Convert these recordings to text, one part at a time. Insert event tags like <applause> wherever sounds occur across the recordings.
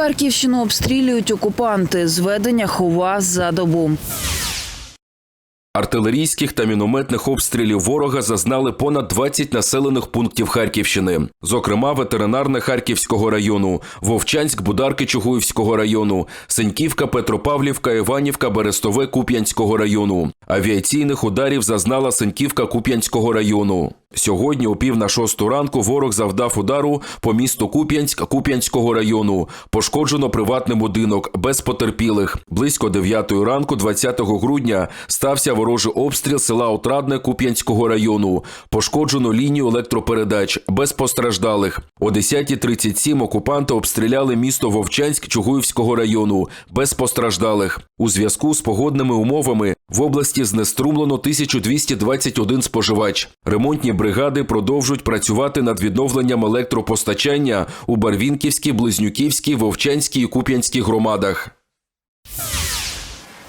Харківщину обстрілюють окупанти. Зведення хова за добу. Артилерійських та мінометних обстрілів ворога зазнали понад 20 населених пунктів Харківщини, зокрема ветеринарне Харківського району, Вовчанськ, Бударки Чугуївського району, Сеньківка, Петропавлівка, Іванівка, Берестове Куп'янського району. Авіаційних ударів зазнала Сеньківка Куп'янського району. Сьогодні, о пів на шосту ранку, ворог завдав удару по місту Куп'янськ Куп'янського району. Пошкоджено приватний будинок без потерпілих. Близько 9 ранку, 20 грудня, стався ворожий обстріл села Отрадне Куп'янського району. Пошкоджено лінію електропередач без постраждалих. О 10.37 окупанти обстріляли місто Вовчанськ Чугуївського району без постраждалих. У зв'язку з погодними умовами в області знеструмлено 1221 споживач. Ремонтні бригади продовжують працювати над відновленням електропостачання у Барвінківській, Близнюківській, Вовчанській і Куп'янській громадах.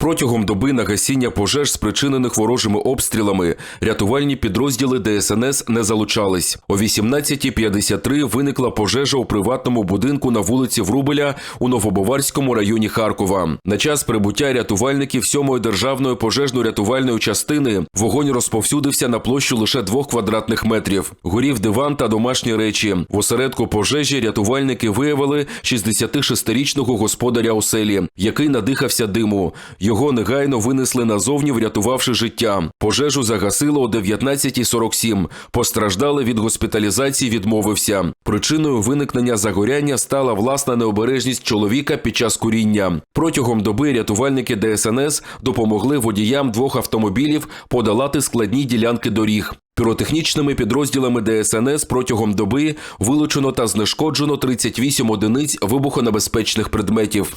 Протягом доби на гасіння пожеж, спричинених ворожими обстрілами, рятувальні підрозділи ДСНС не залучались. О 18.53 виникла пожежа у приватному будинку на вулиці Врубеля у Новобоварському районі Харкова. На час прибуття рятувальників 7-ї державної пожежно-рятувальної частини вогонь розповсюдився на площу лише двох квадратних метрів. Горів диван та домашні речі. В осередку пожежі рятувальники виявили 66-річного господаря оселі, який надихався диму. Його негайно винесли назовні, врятувавши життя. Пожежу загасило о 19.47. Постраждали від госпіталізації, відмовився. Причиною виникнення загоряння стала власна необережність чоловіка під час куріння. Протягом доби рятувальники ДСНС допомогли водіям двох автомобілів подолати складні ділянки доріг. Піротехнічними підрозділами ДСНС протягом доби вилучено та знешкоджено 38 одиниць вибухонебезпечних предметів.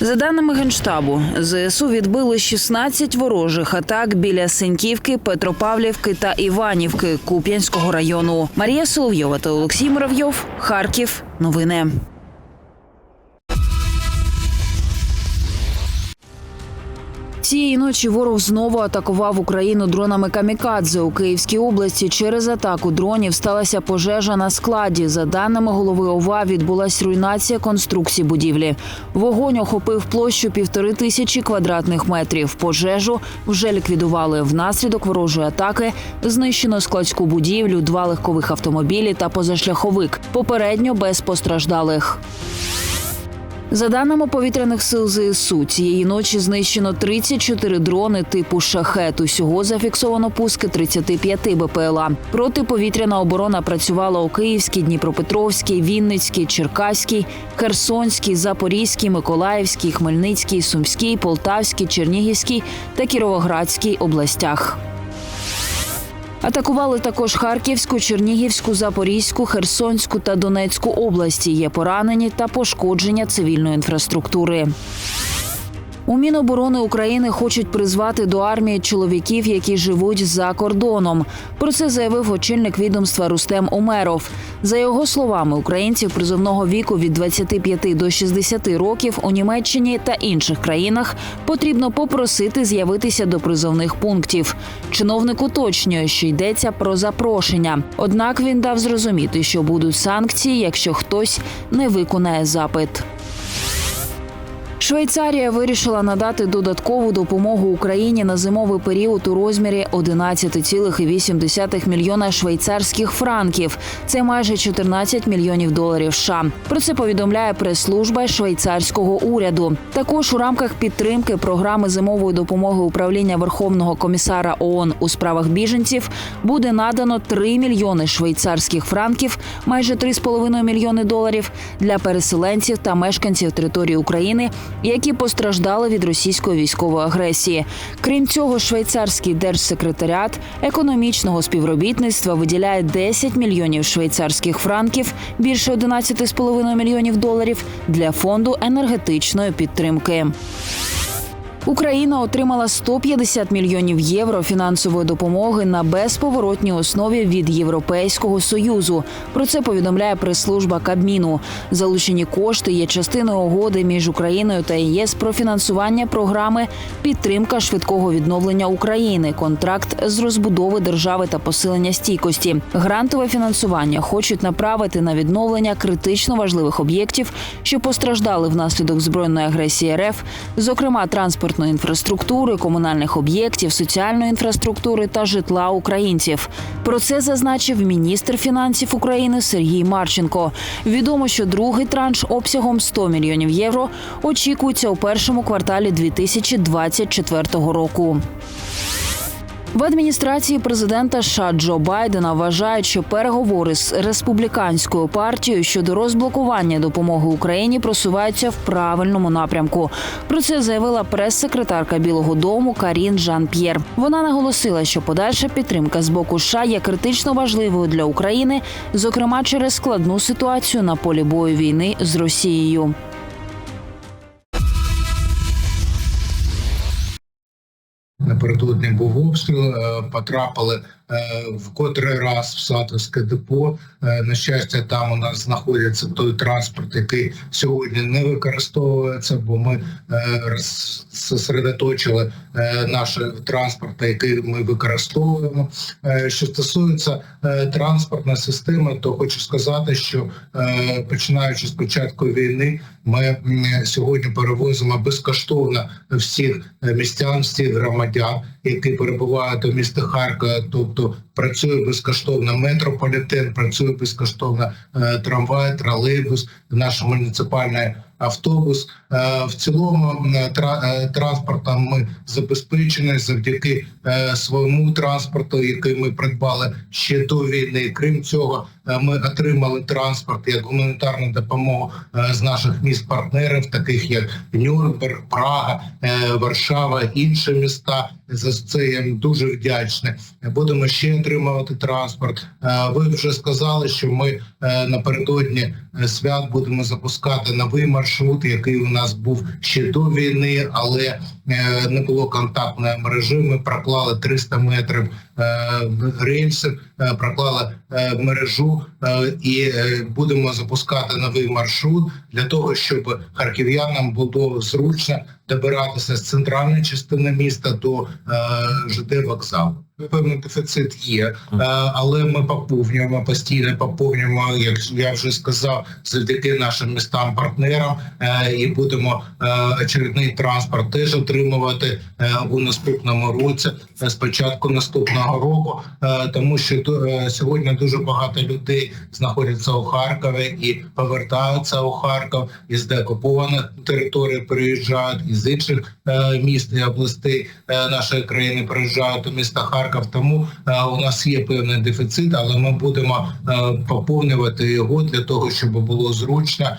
За даними генштабу, ЗСУ відбили 16 ворожих атак біля Сеньківки, Петропавлівки та Іванівки Куп'янського району. Марія Соловйова та Олексій Муравйов. Харків. Новини. Цієї ночі ворог знову атакував Україну дронами камікадзе у Київській області. Через атаку дронів сталася пожежа на складі. За даними голови ОВА, відбулась руйнація конструкції будівлі. Вогонь охопив площу півтори тисячі квадратних метрів. Пожежу вже ліквідували. Внаслідок ворожої атаки знищено складську будівлю, два легкових автомобілі та позашляховик. Попередньо без постраждалих. За даними повітряних сил ЗСУ, цієї ночі знищено 34 дрони типу шахет. Усього зафіксовано пуски 35 БПЛА. Протиповітряна оборона працювала у Київській, Дніпропетровській, Вінницькій, Черкаській, Херсонській, Запорізькій, Миколаївській, Хмельницькій, Сумській, Полтавській, Чернігівській та Кіровоградській областях. Атакували також Харківську, Чернігівську, Запорізьку, Херсонську та Донецьку області. Є поранені та пошкодження цивільної інфраструктури. У Міноборони України хочуть призвати до армії чоловіків, які живуть за кордоном. Про це заявив очільник відомства Рустем Умеров. За його словами, українців призовного віку від 25 до 60 років у Німеччині та інших країнах потрібно попросити з'явитися до призовних пунктів. Чиновник уточнює, що йдеться про запрошення. Однак він дав зрозуміти, що будуть санкції, якщо хтось не виконає запит. Швейцарія вирішила надати додаткову допомогу Україні на зимовий період у розмірі 11,8 мільйона швейцарських франків. Це майже 14 мільйонів доларів. США. Про це повідомляє прес-служба швейцарського уряду. Також у рамках підтримки програми зимової допомоги управління Верховного комісара ООН у справах біженців буде надано 3 мільйони швейцарських франків, майже 3,5 мільйони доларів для переселенців та мешканців території України які постраждали від російської військової агресії. Крім цього, швейцарський держсекретаріат економічного співробітництва виділяє 10 мільйонів швейцарських франків, більше 11,5 мільйонів доларів для фонду енергетичної підтримки. Україна отримала 150 мільйонів євро фінансової допомоги на безповоротній основі від Європейського союзу. Про це повідомляє прес-служба Кабміну. Залучені кошти є частиною угоди між Україною та ЄС про фінансування програми підтримка швидкого відновлення України, контракт з розбудови держави та посилення стійкості. Грантове фінансування хочуть направити на відновлення критично важливих об'єктів, що постраждали внаслідок збройної агресії РФ, зокрема транспортної інфраструктури, комунальних об'єктів, соціальної інфраструктури та житла українців. Про це зазначив міністр фінансів України Сергій Марченко. Відомо, що другий транш обсягом 100 мільйонів євро очікується у першому кварталі 2024 року. В адміністрації президента США Джо Байдена вважають, що переговори з республіканською партією щодо розблокування допомоги Україні просуваються в правильному напрямку. Про це заявила прес-секретарка Білого Дому Карін Жан П'єр. Вона наголосила, що подальша підтримка з боку США є критично важливою для України, зокрема через складну ситуацію на полі бою війни з Росією. Напередодні був обстріл, е, потрапили е, в котрий раз в Сатовське депо. Е, На щастя, там у нас знаходиться той транспорт, який сьогодні не використовується, бо ми зосередоточили наш транспорт, який ми використовуємо. Що стосується транспортної системи, то хочу сказати, що починаючи з початку війни, ми сьогодні перевозимо безкоштовно всіх містян, всіх громадян, які перебувають у місті Харкова. Тобто працює безкоштовно метрополітен, працює безкоштовно е, трамвай, тролейбус, наш муніципальний автобус. Е, В цілому е, транспортом ми забезпечені завдяки своєму транспорту, який ми придбали ще до війни. Крім цього, ми отримали транспорт як гуманітарну допомогу е, з наших міст-партнерів, таких як Нюрнберг, Прага, е, Варшава, інші міста. За це я дуже вдячний. Будемо ще отримувати транспорт. Е, Ви вже сказали, що ми е, напередодні е, свят будемо запускати новий маршрут, який у нас був ще до війни, але е, не було контактної мережі. Ми проклали 300 метрів е, рельсів, е, проклали е, мережу е, і будемо запускати новий маршрут для того, щоб харків'янам було зручно добиратися з центральної частини міста до е, ЖД вокзалу. Певний дефіцит є, е, але ми поповнюємо постійно поповнюємо, як я вже сказав, завдяки нашим містам-партнерам е, і будемо очередний транспорт теж отримувати у наступному році, з наступного року, тому що сьогодні дуже багато людей знаходяться у Харкові і повертаються у Харків із деокупованих територій, приїжджають із інших е, міст і областей е, нашої країни приїжджають у міста Харків. Тому е, у нас є певний дефіцит, але ми будемо поповнювати його для того, щоб було зручно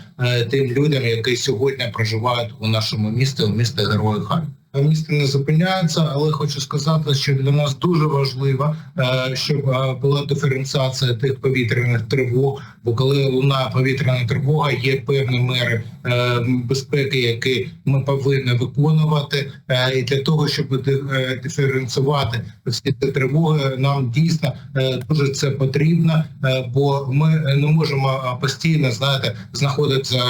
тим людям, які сьогодні проживають у нашому місті, у місті Героїв Харків. Місто не зупиняється, але хочу сказати, що для нас дуже важливо, е, щоб е, була диференціація тих повітряних тривог. Бо коли лунає повітряна тривога, є певні мери е, безпеки, які ми повинні виконувати. І для того, щоб ди- диференціювати всі ці тривоги, нам дійсно дуже це потрібно, бо ми не можемо постійно знаєте знаходитися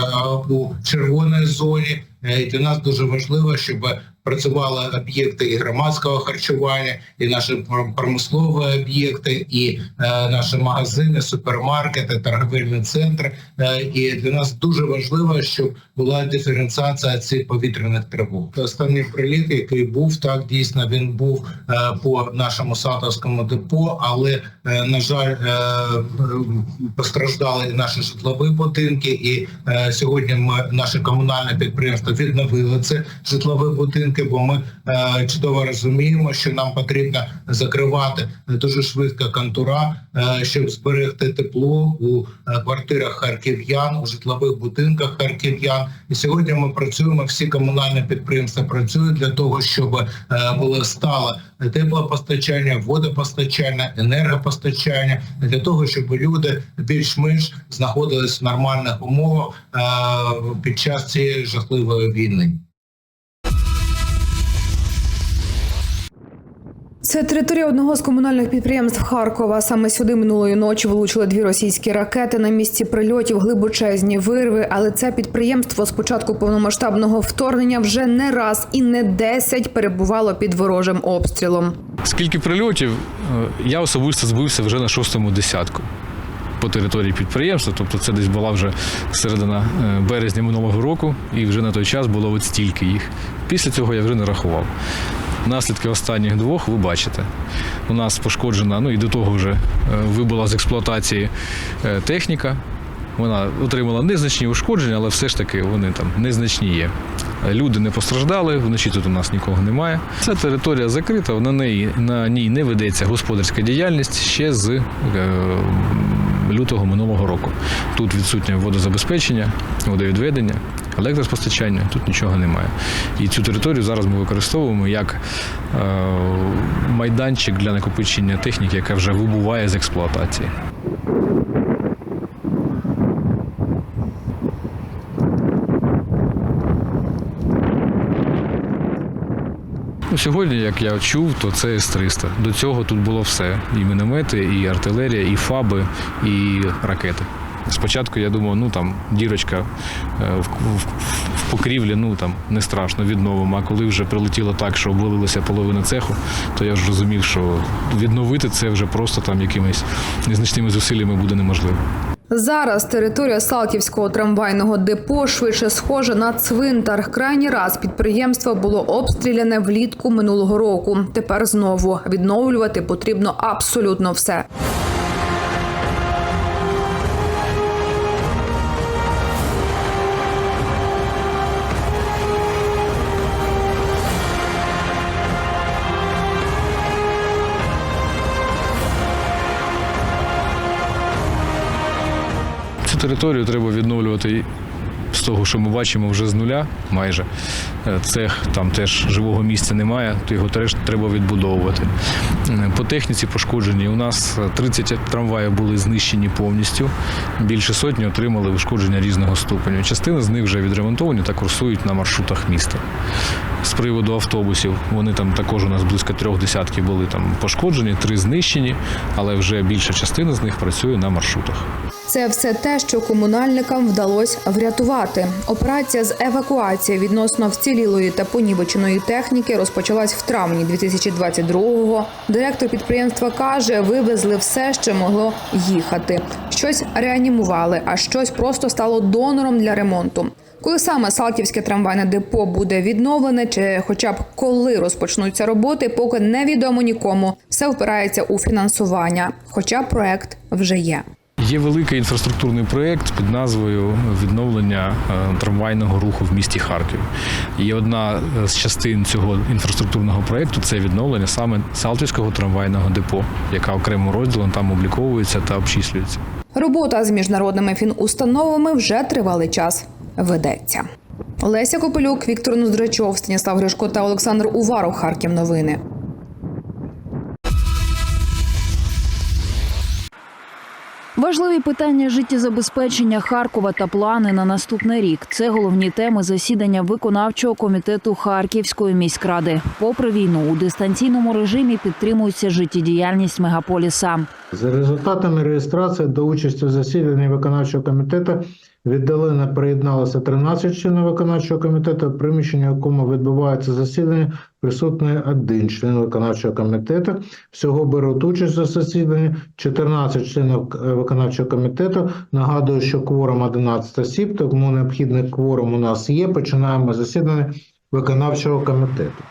у червоній зоні. І для нас дуже важливо, щоб працювали об'єкти і громадського харчування, і наші промислові об'єкти, і е, наші магазини, супермаркети, торговельні центри. Е, і для нас дуже важливо, щоб була диференціація цих повітряних тривог. Останній приліт, який був, так дійсно він був е, по нашому сатовському депо, але на жаль, постраждали і наші житлові будинки. І сьогодні ми наші комунальне підприємство відновили ці житлові будинки, бо ми е, чудово розуміємо, що нам потрібно закривати дуже швидко контура, е, щоб зберегти тепло у е, квартирах харків'ян, у житлових будинках харків'ян. І сьогодні ми працюємо. Всі комунальні підприємства працюють для того, щоб е, було стале теплопостачання, водопостачання, енергопостачання для того, щоб люди більш-менш знаходились в нормальних умовах е, під час цієї жахливої війни. Це територія одного з комунальних підприємств Харкова. Саме сюди минулої ночі влучили дві російські ракети. На місці прильотів глибочезні вирви. Але це підприємство з початку повномасштабного вторгнення вже не раз і не десять перебувало під ворожим обстрілом. Скільки прильотів, е, я особисто збився вже на шостому десятку по території підприємства. Тобто це десь була вже середина е, березня минулого року, і вже на той час було от стільки їх. Після цього я вже не рахував. Наслідки останніх двох ви бачите. У нас пошкоджена, ну і до того вже е, вибула з експлуатації е, техніка. Вона отримала незначні ушкодження, але все ж таки вони там незначні є. Люди не постраждали, вночі тут у нас нікого немає. Ця територія закрита, на неї на ній не ведеться господарська діяльність ще з е, лютого минулого року. Тут відсутнє водозабезпечення, водовідведення, електроспостачання, тут нічого немає. І цю територію зараз ми використовуємо як е, майданчик для накопичення техніки, яка вже вибуває з експлуатації. Сьогодні, як я чув, то це С-300. До цього тут було все: і міномети, і артилерія, і фаби, і ракети. Спочатку я думав, ну там дірочка е, в, в, в покрівлі, ну там не страшно, відновимо. А коли вже прилетіло так, що обвалилася половина цеху, то я ж розумів, що відновити це вже просто там якимись незначними зусиллями буде неможливо. Зараз територія Салтівського трамвайного депо швидше схожа на цвинтар. Крайній раз підприємство було обстріляне влітку минулого року. Тепер знову відновлювати потрібно абсолютно все. Територію треба відновлювати з того, що ми бачимо вже з нуля майже. Е, Цех там теж живого місця немає, то його теж треба відбудовувати. Е, По техніці пошкоджені. У нас е, 30 трамваїв були знищені повністю. Більше сотні отримали ушкодження різного ступеню. Частина з них вже відремонтовані та курсують на маршрутах міста. З приводу автобусів, вони там також у нас близько трьох десятків були там пошкоджені, три знищені, але вже більша частина з них працює на маршрутах. Це все те, що комунальникам вдалося врятувати. Операція з евакуації відносно вцілілої та понівеченої техніки розпочалась в травні 2022-го. Директор підприємства каже, вивезли все, що могло їхати. Щось реанімували, а щось просто стало донором для ремонту. Коли саме Салтівське трамвайне депо буде відновлене, чи хоча б коли розпочнуться роботи, поки невідомо нікому. Все впирається у фінансування, хоча проект вже є. Є великий інфраструктурний проєкт під назвою відновлення е, трамвайного руху в місті Харків. І одна з частин цього інфраструктурного проєкту це відновлення саме Салтівського трамвайного депо, яка окремим розділом там обліковується та обчислюється. Робота з міжнародними фінустановами вже тривалий час ведеться. Леся Копелюк, Віктор Ноздрачов, Станіслав Гришко та Олександр Уваров. Харків новини. Важливі питання життєзабезпечення Харкова та плани на наступний рік. Це головні теми засідання виконавчого комітету Харківської міськради. Попри війну у дистанційному режимі підтримується життєдіяльність мегаполіса. За результатами реєстрації до участі в засіданні виконавчого комітету віддалено приєдналося 13 членів виконавчого комітету, в приміщенні якому відбувається засідання, присутній один член виконавчого комітету. Всього беруть участь у засіданні 14 членів е, виконавчого комітету. Нагадую, що кворум 11 осіб, тому необхідний кворум у нас є. Починаємо засідання виконавчого комітету.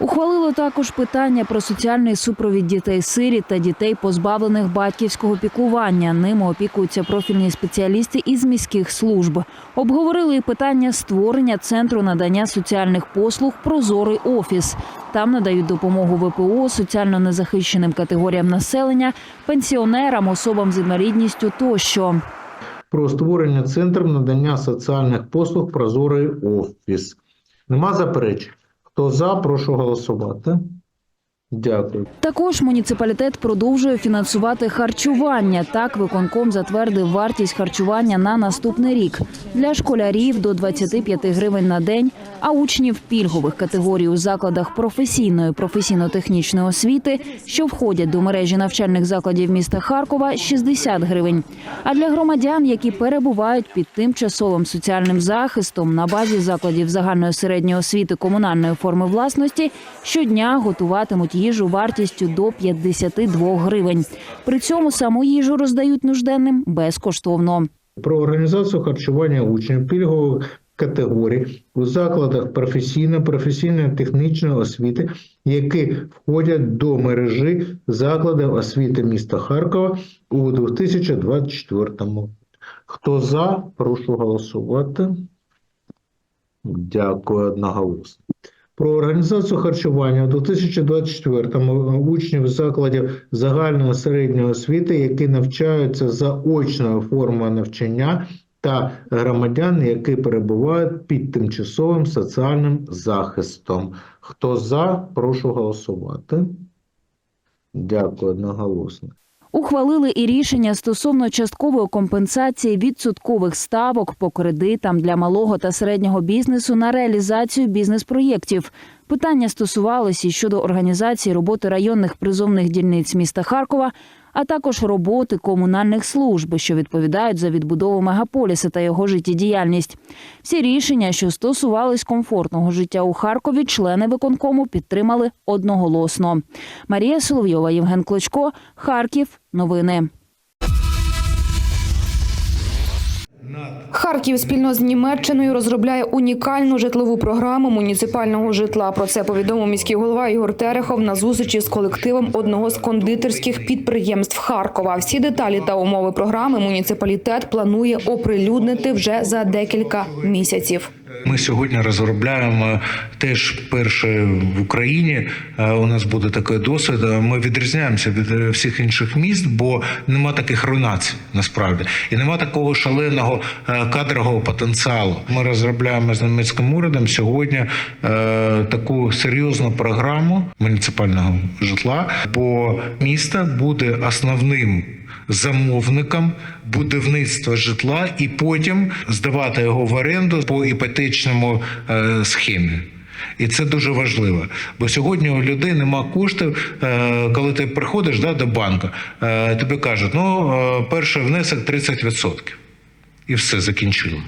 Ухвалили також питання про соціальний супровід дітей сиріт та дітей, позбавлених батьківського піклування. Ними опікуються профільні спеціалісти із міських служб. Обговорили і питання створення центру надання соціальних послуг Прозорий офіс. Там надають допомогу ВПО, соціально незахищеним категоріям населення, пенсіонерам, особам з інвалідністю тощо. про створення центру надання соціальних послуг Прозорий офіс. Нема заперечень. Хто за, прошу голосувати. Дякую. Також муніципалітет продовжує фінансувати харчування. Так, виконком затвердив вартість харчування на наступний рік для школярів до 25 гривень на день, а учнів пільгових категорій у закладах професійної професійно-технічної освіти, що входять до мережі навчальних закладів міста Харкова, 60 гривень. А для громадян, які перебувають під тимчасовим соціальним захистом на базі закладів загальної середньої освіти комунальної форми власності, щодня готуватимуть їжу вартістю до 52 гривень. При цьому саму їжу роздають нужденним безкоштовно. Про організацію харчування учнів пільгових категорій у закладах професійно професійної технічної освіти, які входять до мережі закладів освіти міста Харкова у 2024 році. Хто за, прошу голосувати. Дякую одноголосно. Про організацію харчування у 2024-му учнів закладів загальної середньої освіти, які навчаються за очною формою навчання, та громадян, які перебувають під тимчасовим соціальним захистом. Хто за, прошу голосувати. Дякую одноголосно. Ухвалили і рішення стосовно часткової компенсації відсоткових ставок по кредитам для малого та середнього бізнесу на реалізацію бізнес-проєктів. Питання стосувалося щодо організації роботи районних призовних дільниць міста Харкова, а також роботи комунальних служб, що відповідають за відбудову мегаполіса та його життєдіяльність. Всі рішення, що стосувались комфортного життя у Харкові, члени виконкому підтримали одноголосно. Марія Соловйова, Євген Клочко, Харків. Новини. Харків спільно з Німеччиною розробляє унікальну житлову програму муніципального житла. Про це повідомив міський голова Ігор Терехов на зустрічі з колективом одного з кондитерських підприємств Харкова. Всі деталі та умови програми муніципалітет планує оприлюднити вже за декілька місяців. Ми сьогодні розробляємо теж перше в Україні. Е, У нас буде такий досвід. Е, Ми відрізняємося від е, всіх інших міст, бо нема таких руйнацій насправді, і нема такого шаленого кадрового потенціалу. Ми розробляємо з німецьким урядом сьогодні таку серйозну програму муніципального житла, бо місто буде основним замовником будівництва житла і потім здавати його в оренду по іпотечному е, схемі. І це дуже важливо. Бо сьогодні у людей нема коштів, е, коли ти приходиш да, до банку, е, тобі кажуть, ну, перший внесок 30%. І все закінчили.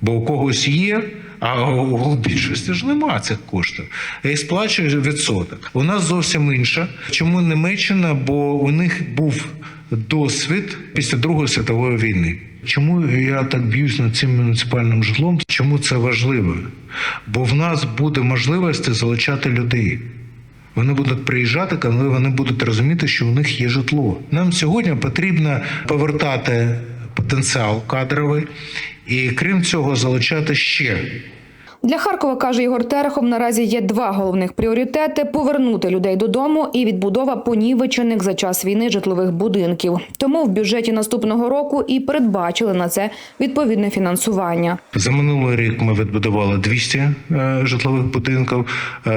Бо у когось є, а у більшості ж немає цих коштів. І сплачує відсоток. У нас зовсім інша. Чому Німеччина? Бо у них був досвід після Другої світової війни. Чому я так б'юсь над цим муніципальним житлом? Чому це важливо? Бо в нас буде можливість залучати людей. Вони будуть приїжджати, коли вони будуть розуміти, що у них є житло. Нам сьогодні потрібно повертати потенціал кадровий і крім цього залучати ще Для Харкова каже Ігор Терехов. Наразі є два головних пріоритети: повернути людей додому і відбудова понівечених за час війни житлових будинків. Тому в бюджеті наступного року і передбачили на це відповідне фінансування. За минулий рік ми відбудували 200 е, житлових будинків. Е,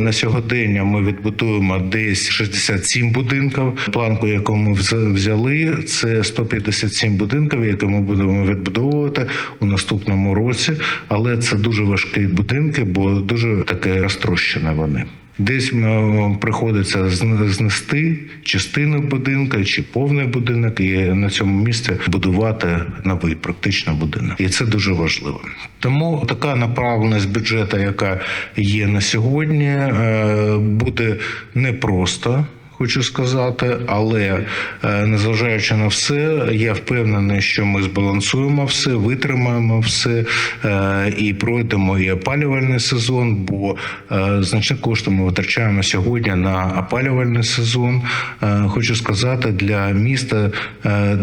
на сьогодення ми відбудуємо десь 67 будинків. Планку, яку ми вз- взяли, це 157 будинків, які ми будемо відбудовувати у наступному році. Але це дуже важкі будинки, бо дуже таке розтрощені вони. Десь приходиться знести частину будинка чи повний будинок, і на цьому місці будувати новий практично будинок. І це дуже важливо. Тому така направленість бюджету, яка є на сьогодні, е, буде непросто. Хочу сказати, але е, незважаючи на все, я впевнений, що ми збалансуємо все, витримаємо все е, і пройдемо і опалювальний сезон, бо е, значні кошти ми витрачаємо сьогодні на опалювальний сезон. Хочу сказати, для міста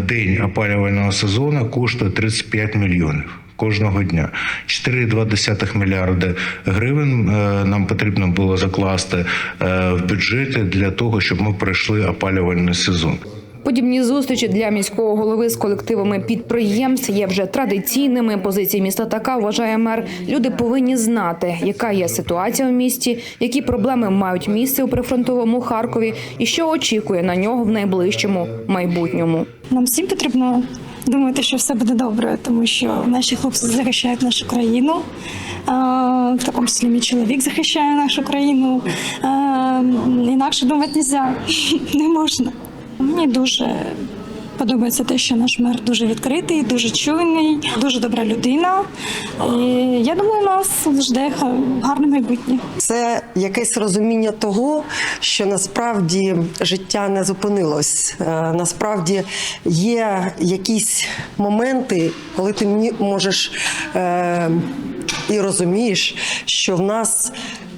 день опалювального сезону коштує 35 мільйонів кожного дня. 4,2 мільярди гривень е, нам потрібно було закласти е, в бюджеті для того, щоб ми пройшли опалювальний сезон. Подібні зустрічі для міського голови з колективами підприємств є вже традиційними. Позиція міста така вважає мер. Люди повинні знати, яка є ситуація в місті, які проблеми мають місце у прифронтовому Харкові, і що очікує на нього в найближчому майбутньому. Нам всім потрібно думати, що все буде добре, тому що наші хлопці захищають нашу країну. В такому числі мій чоловік захищає нашу країну. Інакше думати <laughs> не можна. Мені дуже подобається те, що наш мер дуже відкритий, дуже чуйний, дуже добра людина. І я думаю, нас жде гарне майбутнє. Це якесь розуміння того, що насправді життя не зупинилось. Е, Насправді є якісь моменти, коли ти мені можеш е, і розумієш, що в нас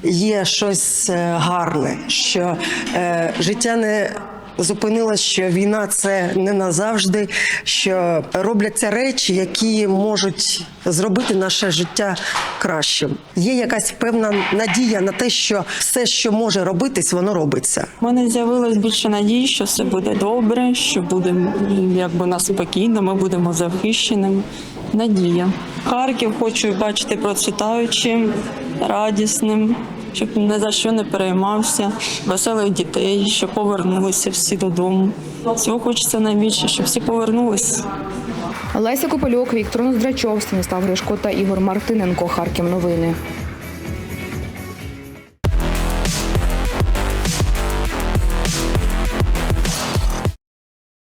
є щось е, гарне, що життя не зупинилось, що війна це не назавжди, що робляться речі, які можуть зробити наше життя кращим. Є якась певна надія на те, що все, що може робитись, воно робиться. У мене з'явилось більше надії, що все буде добре, що буде якби нас спокійно, ми будемо захищеними. Надія. Харків хочу бачити процвітаючим, радісним, щоб ні за що не переймався, веселих дітей, щоб повернулися всі додому. Всього хочеться найбільше, щоб всі повернулися. Леся Копельок, Віктор Ноздрачов, Станіслав Гришко та Ігор Мартиненко. Харків новини.